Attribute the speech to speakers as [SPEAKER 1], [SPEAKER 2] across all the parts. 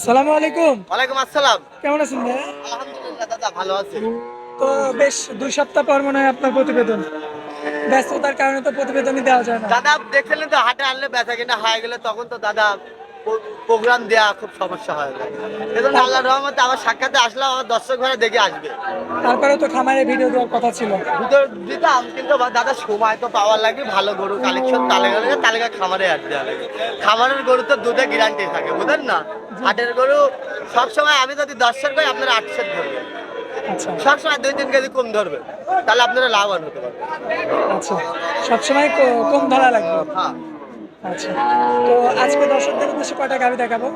[SPEAKER 1] সালামু আলাইকুম।
[SPEAKER 2] ওয়ালাইকুম আসসালাম।
[SPEAKER 1] কেমন আছেন ভাই
[SPEAKER 2] আলহামদুলিল্লাহ দাদা ভালো আছি।
[SPEAKER 1] তো বেশ দুই সপ্তাহ পর মনে হয় আপনার প্রতিবেদন। ব্যস্ততার কারণে তো প্রতিবেদনই দেওয়া যায় না।
[SPEAKER 2] দাদা দেখছিলেন তো হাটে আনলে ব্যথা কিনা হয়ে গেলে তখন তো দাদা প্রোগ্রাম দেওয়া খুব সমস্যা হয়ে। যায় এজন্য আল্লাহ রহমতে আমার সাক্ষাতে আসলাম আমার দর্শক ঘরে দেখে আসবে।
[SPEAKER 1] তারপরে তো খামারে ভিডিও দেওয়ার কথা ছিল।
[SPEAKER 2] ভিতর দিতাম কিন্তু দাদা সময় তো পাওয়ার লাগে ভালো গরু কালেকশন তালেগা লাগে তালেগা খামারে হাট দেওয়া লাগে। খামারের গরু তো দুধে গ্যারান্টি থাকে বুঝলেন না? হাটের গরু সবসময় আমি যদি দর্শক করি আপনারা আটশো ধরবেন।
[SPEAKER 1] আচ্ছা।
[SPEAKER 2] সবসময় দুই তিন কেজি কম ধরবেন তাহলে আপনারা লাভবান হতে পারবেন।
[SPEAKER 1] আচ্ছা। সবসময় কম ধরা লাগবে।
[SPEAKER 2] হ্যাঁ।
[SPEAKER 1] আচ্ছা। তো আজকে দর্শকদের উদ্দেশ্যে কয়টা গাড়ি দেখাবো?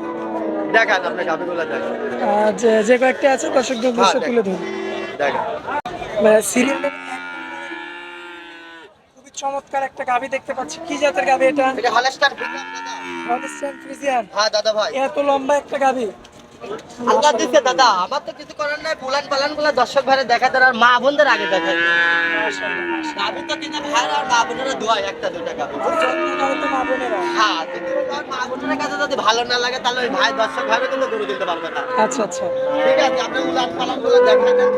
[SPEAKER 2] দেখান আপনি গাভিগুলো দেখান।
[SPEAKER 1] যে যে কয়েকটা আছে দর্শকদের উদ্দেশ্যে
[SPEAKER 2] হ্যাঁ,
[SPEAKER 1] তুলে ধরুন।
[SPEAKER 2] দেখান।
[SPEAKER 1] সিরিয়াল খুবই চমৎকার একটা গাভি দেখতে পাচ্ছি। কি জাতের গাভি এটা?
[SPEAKER 2] এটা দাদা।
[SPEAKER 1] ফ্রিজিয়ান
[SPEAKER 2] হ্যাঁ দাদা ভাই।
[SPEAKER 1] এত লম্বা একটা গাভি
[SPEAKER 2] আল্লাহ দিচ্ছে দাদা। আমার তো কিছু করার নাই পুলান পালানগুলো দর্শক ভাইরে দেখা আর মা বোনদের আগে দেখায় গাভি তো কিনা ভাইরা আর মা বোনেরা দোয়াই একটা দুটা গাভি হ্যাঁ যদি মা বোনের কাছে যদি ভালো না লাগে তাহলে ওই ভাই দর্শক ভাইরা কিন্তু গরু দিতে পারবে না।
[SPEAKER 1] আচ্ছা আচ্ছা।
[SPEAKER 2] ঠিক আছে আপনি উলান পালানগুলো দেখা দেন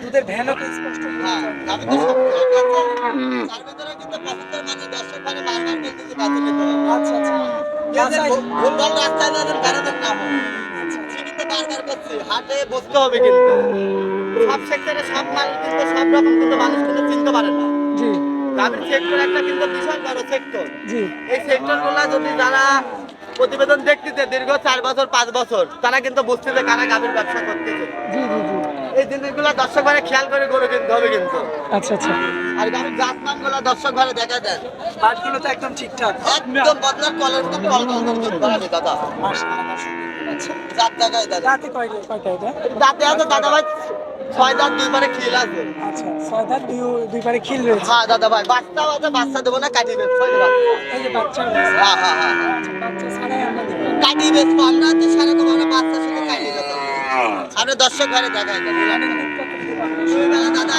[SPEAKER 1] দুধের ভ্যানও তো স্পষ্ট।
[SPEAKER 2] হ্যাঁ গাভি তো সব আছে? তার ভিতরে কিন্তু পছন্দের মানে দর্শক ভাইরা বারবার বলতেছে
[SPEAKER 1] আচ্ছা আচ্ছা।
[SPEAKER 2] ভুল- ভুলভাল রাস্তায় না যেন বেড়াতে না হয়। সে কিন্তু বারবার করছে, হাটে বসতে হবে কিন্তু। সব সেক্টরে সব মাল কিন্তু সব রকম কিন্তু মানুষ কিন্তু চিনতে পারে না।
[SPEAKER 1] জি।
[SPEAKER 2] গ্রামের সেক্টর একটা কিন্তু বিশাল বড় সেক্টর
[SPEAKER 1] জি।
[SPEAKER 2] এই যদি যারা প্রতিবেদন দেখতেছে দীর্ঘ চার বছর পাঁচ বছর তারা কিন্তু বুঝতেছে কারা গাভীর ব্যবসা করতেছে।
[SPEAKER 1] জি জি জি।
[SPEAKER 2] এই জিনিসগুলো দর্শক ঘরে খেয়াল করে গরু কিনতে হবে কিন্তু।
[SPEAKER 1] আচ্ছা আচ্ছা।
[SPEAKER 2] আর গাভীর জাত নামগুলো দর্শক ঘরে দেখা দেয়
[SPEAKER 1] বাটগুলো তো একদম ঠিকঠাক।
[SPEAKER 2] একদম বদলার কলের মতো কল কল করে দাদা।
[SPEAKER 1] আচ্ছা। কয়টা এটা?
[SPEAKER 2] দাঁতে আছে দাদা ভাই ছয় দাঁত খিল আছে।
[SPEAKER 1] আচ্ছা ছয় দাঁত দুই দুই পারে খিল রয়েছে।
[SPEAKER 2] হ্যাঁ দাদা ভাই বাচ্চাও আছে বাচ্চা দেবো না কাটিয়ে বেচবো এই যে বাচ্চা। হ্যাঁ হ্যাঁ।
[SPEAKER 1] আচ্ছা, বাচ্চা ছাড়াই আমরা।
[SPEAKER 2] কাটিয়ে তো সেরকম আমরা বাচ্চা শুধু কাটিয়ে বেচবো আমরা দর্শক ঘরে দাদা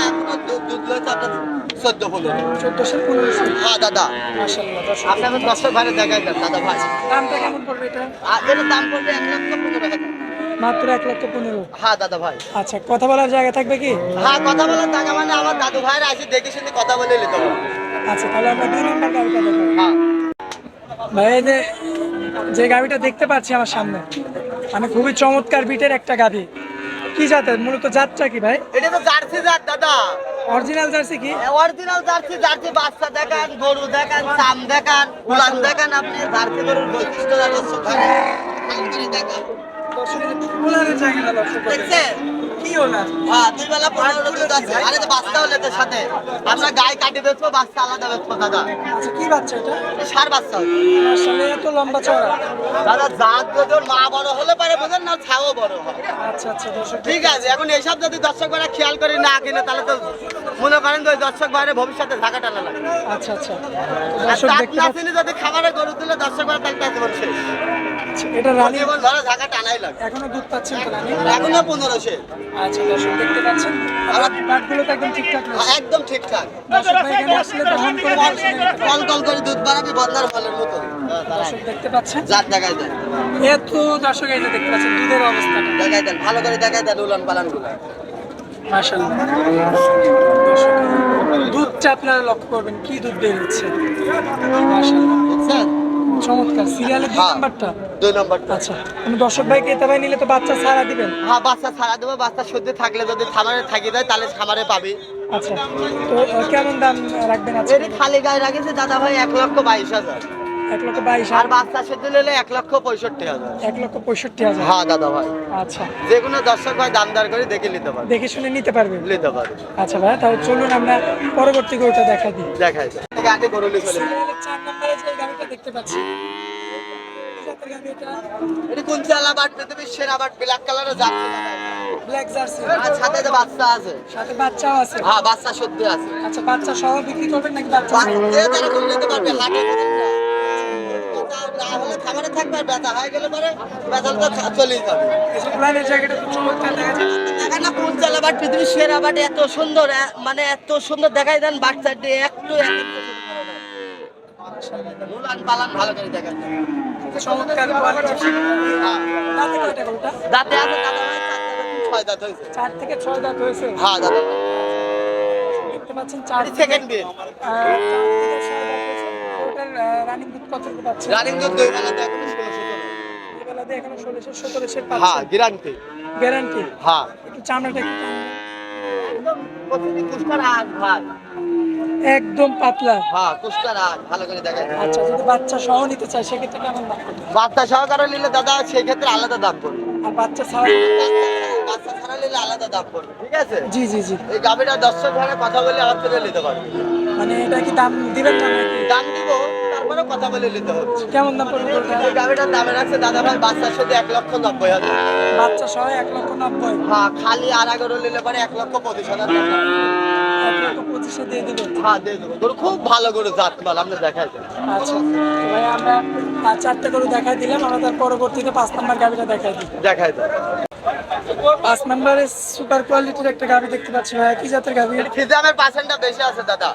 [SPEAKER 2] এখনও দুধ দুধ আপনার চোদ্দ পনেরো।
[SPEAKER 1] চোদ্দশো পনেরোশো
[SPEAKER 2] হ্যাঁ দাদা। আপনি দর্শক ঘরে দেন দাদা ভাই।
[SPEAKER 1] দামটা কেমন পড়বে এটা?
[SPEAKER 2] দাম পড়বে এক লক্ষ পনেরো হাজার।
[SPEAKER 1] মাত্র এক লক্ষ পনেরো।
[SPEAKER 2] হ্যাঁ দাদা ভাই।
[SPEAKER 1] আচ্ছা কথা বলার জায়গা থাকবে কি?
[SPEAKER 2] হ্যাঁ কথা বলার টাকা মানে আমার দাদু ভাইয়ের আসি দেখে শুনে কথা বলে নিতে
[SPEAKER 1] আচ্ছা তাহলে আমরা দুই নম্বর গাড়িটা
[SPEAKER 2] হ্যাঁ।
[SPEAKER 1] ভাই যে যে গাড়িটা দেখতে পাচ্ছি আমার সামনে মানে খুবই চমৎকার বিটের একটা গাড়ি। কি জাতের মূলত জাতটা কি ভাই?
[SPEAKER 2] এটা তো জার্সি জাত দাদা।
[SPEAKER 1] অরিজিনাল জার্সি কি?
[SPEAKER 2] অরিজিনাল জার্সি জার্সি বাচ্চা দেখান গরু দেখান চাম দেখান উলান দেখান আপনি জার্সি গরুর বৈশিষ্ট্য দেখান দর্শক উলানের ভালো দর্শক দেখান।
[SPEAKER 1] কি ওনার
[SPEAKER 2] হ্যাঁ দুই বেলা পনেরো দুধ আছে। আরে তো বাচ্চাও লেতে সাথে। আমরা গায়ে কাটি বেচবো বাচ্চা আলাদা বেচবো দাদা।
[SPEAKER 1] আচ্ছা কি বাচ্চা এটা?
[SPEAKER 2] সার বাচ্চা।
[SPEAKER 1] আসলে এত লম্বা চড়া
[SPEAKER 2] দাদা জাত যদি মা বড় হলে পারে বোঝেন না ছাও বড় হয়।
[SPEAKER 1] আচ্ছা আচ্ছা দর্শক
[SPEAKER 2] ঠিক আছে এখন এইসব যদি দর্শক ভাইরা খেয়াল করে না কিনে তাহলে তো মনে করেন যে দর্শক ভাইরা ভবিষ্যতে ঢাকা টানা লাগে।
[SPEAKER 1] আচ্ছা আচ্ছা। দর্শক দেখতে
[SPEAKER 2] না যদি খাবারে গরু দিলে দর্শক ভাইরা তাহলে জীবন শেষ
[SPEAKER 1] আচ্ছা, এটা রানী
[SPEAKER 2] জীবন ধরো ঢাকা টানাই লাগে।
[SPEAKER 1] এখনও দুধ পাচ্ছেন তো রানী?
[SPEAKER 2] এখনও পনেরোশে
[SPEAKER 1] আচ্ছা দর্শক দেখতে পাচ্ছেন? আর বাটগুলো তো একদম ঠিকঠাক রয়েছে।
[SPEAKER 2] একদম ঠিকঠাক।
[SPEAKER 1] দর্শক এখানে আসলে দহন করে দেখে শুনে নিতে পারবে।
[SPEAKER 2] কল কল করে দুধ বাড়াবি বন্ধার ফলের মতো।
[SPEAKER 1] দর্শক দেখতে পাচ্ছেন?
[SPEAKER 2] জাত দেখাই দেন।
[SPEAKER 1] এত দর্শক এই যে দেখতে পাচ্ছেন দুধের অবস্থাটা।
[SPEAKER 2] দেখাই দেন ভালো করে দেখাই দেন উলান পালানগুলো
[SPEAKER 1] মাশাআল্লাহ। দর্শক, দুধটা আপনারা লক্ষ্য করবেন কি দুধ বের হচ্ছে। মাশাআল্লাহ। চমৎকার। সিরিয়ালের দুই
[SPEAKER 2] হ্যাঁ।
[SPEAKER 1] নাম্বারটা?
[SPEAKER 2] দুই নম্বরটা।
[SPEAKER 1] আচ্ছা দর্শক ভাই ক্রেতা ভাই নিলে তো বাচ্চা ছাড়া দিবেন?
[SPEAKER 2] হ্যাঁ বাচ্চা ছাড়া দেবো বাচ্চা সহ্য থাকলে যদি খামারে থাকি দেয় তাহলে খামারে পাবি।
[SPEAKER 1] আচ্ছা তো কেমন দাম রাখবেন আজকে?
[SPEAKER 2] এটি খালি গায়ে রাখেছে দাদা ভাই এক লক্ষ বাইশ হাজার।
[SPEAKER 1] এক লক্ষ বাইশ
[SPEAKER 2] আর
[SPEAKER 1] আর
[SPEAKER 2] বাচ্চা সহ্য নিলে এক লক্ষ পঁয়ষট্টি হাজার।
[SPEAKER 1] এক লক্ষ পঁয়ষট্টি হাজার?
[SPEAKER 2] হ্যাঁ দাদা ভাই।
[SPEAKER 1] আচ্ছা।
[SPEAKER 2] যে কোনো দর্শক ভাই দামদার করে দেখে নিতে পারবে।
[SPEAKER 1] দেখে শুনে নিতে পারবেন
[SPEAKER 2] নিতে পারবে।
[SPEAKER 1] আচ্ছা ভাই তাহলে চলুন আমরা পরবর্তী গরুটা দেখা দিই।
[SPEAKER 2] দেখাই চলে
[SPEAKER 1] চার নম্বরে দেখতে পাচ্ছি। কি এটা
[SPEAKER 2] কোন চালা বাট? পৃথিবীর সেরা বাট ব্ল্যাক যাচ্ছে
[SPEAKER 1] ব্ল্যাক জার্সি
[SPEAKER 2] আর সাথে তো বাচ্চা আছে।
[SPEAKER 1] সাথে বাচ্চাও আছে।
[SPEAKER 2] হ্যাঁ বাচ্চা সত্যি আছে।
[SPEAKER 1] আচ্ছা বাচ্চা সহ বিক্রি করবেন নাকি বাচ্চা?
[SPEAKER 2] যে যেরকম নিতে পারবে হাটে বুঝেন না? হলে খাবারে থাকবে আর ব্যথা হয়ে গেলে পরে চলেই যাবে।
[SPEAKER 1] এই যে জায়গাটা চমৎকার দেখা যাচ্ছে।
[SPEAKER 2] না কোন বাট? পৃথিবীর সেরা বাট এত সুন্দর মানে এত সুন্দর দেখাই দেন বাচ্চা দিয়ে একটু পালান ভালো করে দেখেন।
[SPEAKER 1] চমৎকার কোয়ালিটি এটা গরুটা?
[SPEAKER 2] দাঁতে আছে দাদা চার ছয় দাঁত হয়েছে।
[SPEAKER 1] চার থেকে ছয় দাঁত হয়েছে?
[SPEAKER 2] হ্যাঁ
[SPEAKER 1] দেখতে পাচ্ছেন চার
[SPEAKER 2] সেকেন্ড বিয়ে
[SPEAKER 1] ওটার রানিং দুধ কত করে পাচ্ছে
[SPEAKER 2] রানিং দুধ দুই বেলা দেখো ষোলো সতেরো
[SPEAKER 1] বেলা দিয়ে ষোলোশো সতেরোশো
[SPEAKER 2] হ্যাঁ গ্যারান্টি
[SPEAKER 1] গ্যারান্টি
[SPEAKER 2] হ্যাঁ।
[SPEAKER 1] একটু চামড়াটা একটু
[SPEAKER 2] আগ
[SPEAKER 1] একদম পাতলা।
[SPEAKER 2] হ্যাঁ কুষ্টার আগ ভালো করে দেখাই।
[SPEAKER 1] আচ্ছা যদি বাচ্চা সহ নিতে চায় সেক্ষেত্রে কেমন দাম?
[SPEAKER 2] বাচ্চা সহকারে নিলে দাদা সেই ক্ষেত্রে আলাদা দাম পড়বে।
[SPEAKER 1] আর বাচ্চা ছাড়া
[SPEAKER 2] বাচ্চা ছাড়া নিলে আলাদা দাম পড়বে ঠিক আছে?
[SPEAKER 1] জি জি জি।
[SPEAKER 2] এই গাভিটা দর্শক ভাড়া কথা বলে আমার থেকে নিতে পারবে।
[SPEAKER 1] মানে এটা কি দাম দিবেন না
[SPEAKER 2] দাম দিব তারপরে কথা বলে নিতে হচ্ছে
[SPEAKER 1] কেমন দাম পড়বে?
[SPEAKER 2] এই গাভিটার দামে রাখছে দাদা ভাই বাচ্চার সাথে এক লক্ষ নব্বই হাজার।
[SPEAKER 1] বাচ্চা সহ এক লক্ষ নব্বই।
[SPEAKER 2] হ্যাঁ খালি আর নিলে পরে এক লক্ষ পঁচিশ হাজার
[SPEAKER 1] পঁচিশে দিয়ে দিবেন
[SPEAKER 2] হ্যাঁ দিয়ে দেবো। গরু খুব ভালো গরু জাত মাল আপনি দেখাই
[SPEAKER 1] আচ্ছা। ভাই আমরা চারটে করে দেখাই দিলাম আমরা তার পরবর্তীতে পাঁচ নাম্বার গাভিটা দেখাই দিই।
[SPEAKER 2] দেখাই দেন
[SPEAKER 1] পাঁচ নাম্বারে সুপার কোয়ালিটির একটা গাভি দেখতে পাচ্ছি ভাই কি জাতের গাভি
[SPEAKER 2] ফিজামের পার্সেন্টটা বেশি আছে দাদা।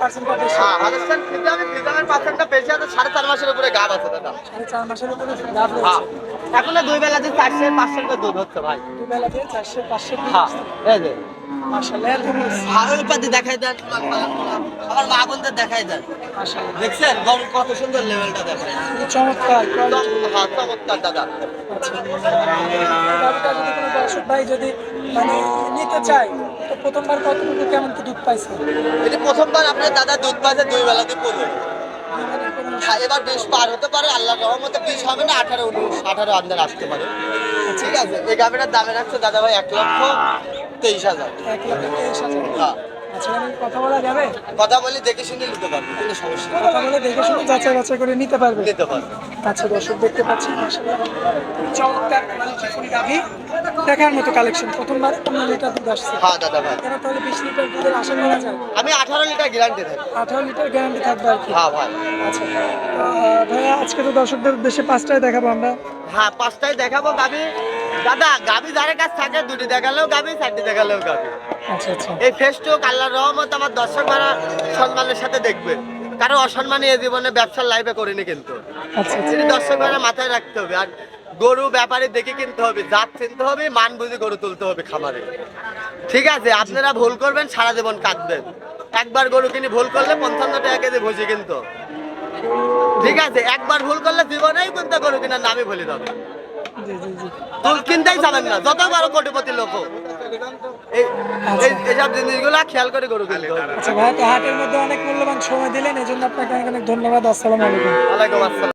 [SPEAKER 1] পার্সেন্টটা বেশি।
[SPEAKER 2] হ্যাঁ হাজার ফিজামের ফিজামের পার্সেন্টটা বেশি আছে সাড়ে চার মাসের উপরে গাব আছে দাদা।
[SPEAKER 1] সাড়ে চার মাসের উপরে
[SPEAKER 2] হ্যাঁ। এখন দুই বেলা যে চারশো পাঁচশো দুধ হচ্ছে ভাই।
[SPEAKER 1] দুবেলা দিয়ে চারশো পাঁচশো
[SPEAKER 2] হ্যাঁ এই দেখাই দেন আমার মা বোনদের দেখাই দেন। দেখছেন? গরু কত সুন্দর লেভেলটা দেখেন।
[SPEAKER 1] চমৎকার
[SPEAKER 2] চমৎকার দাদা।
[SPEAKER 1] আচ্ছা। দর্শক ভাই যদি মানে নিতে চায় তো প্রথমবার কতটুকু কেমন কি দুধ পাইছে?
[SPEAKER 2] এটি প্রথমবার আপনার দাদা দুধ পাইছে দুই বেলাতে পড়বে হ্যাঁ, এবার বিষ পার হতে পারে আল্লাহ রহমতে বিষ হবে না আঠারো উনিশ আঠারো আন্দার আসতে পারে। ঠিক আছে? এই গাভিটার দামে রাখছে দাদা ভাই এক লক্ষ। তেইশ হাজার।
[SPEAKER 1] এক লক্ষ তেইশ হাজার কথা বলা যাবে
[SPEAKER 2] কথা বলি দেখে শুনে নিতে পারবে কোনো সমস্যা
[SPEAKER 1] কথা বলে দেখে শুনে যাচাই বাছাই করে নিতে পারবে।
[SPEAKER 2] নিতে পারবে
[SPEAKER 1] আচ্ছা দর্শক দেখতে পাচ্ছি চমৎকার কোয়ালিটি ফুল গাভি দেখার মতো কালেকশন প্রথমবার পনেরো লিটার দুধ আসছে।
[SPEAKER 2] হ্যাঁ দাদা ভাই।
[SPEAKER 1] তাহলে বিশ লিটার দুধের আশা করা যায়।
[SPEAKER 2] আমি আঠারো লিটার গ্যারান্টি
[SPEAKER 1] আঠারো লিটার গ্যারান্টি থাকবে আর কি।
[SPEAKER 2] হ্যাঁ ভাই।
[SPEAKER 1] আচ্ছা। ভাইয়া আজকে তো দর্শকদের উদ্দেশ্যে পাঁচটায় দেখাবো আমরা।
[SPEAKER 2] হ্যাঁ পাঁচটায় দেখাবো গাবি দাদা গাবি কাছ থাকে দুটি দেখালেও গাবি চারটি দেখালেও গাবি
[SPEAKER 1] আচ্ছা আচ্ছা।
[SPEAKER 2] এই ফেসটুক রহমত আমার দর্শক সম্মানের সাথে দেখবে। কারও অসম্মানী এ জীবনে ব্যবসার লাইফে করিনি কিন্তু।
[SPEAKER 1] আচ্ছা
[SPEAKER 2] সেটি দর্শক মাথায় রাখতে হবে আর গরু ব্যাপারে দেখে কিনতে হবে জাত চিনতে হবে মান বুঝে গরু তুলতে হবে খামারে। ঠিক আছে আপনারা ভুল করবেন সারা জীবন কাঁদবেন। একবার গরু কিনে ভুল করলে পঞ্চান্ন টাকা কেজি ভুজি কিন্তু। ঠিক আছে একবার ভুল করলে জীবনেই কিন্তু গরু কেনার নামই ভুলে যাবে।
[SPEAKER 1] জি
[SPEAKER 2] কিনতেই যাবেন না যত বড় কোটিপতি লোক এইসব জিনিসগুলো খেয়াল করে গরু কিনতে
[SPEAKER 1] আচ্ছা ভাই তো হাটের মধ্যে অনেক মূল্যবান সময় দিলেন এই জন্য আপনাকে অনেক অনেক ধন্যবাদ আসসালামু আলাইকুম।
[SPEAKER 2] আলাইকুম আসসালাম।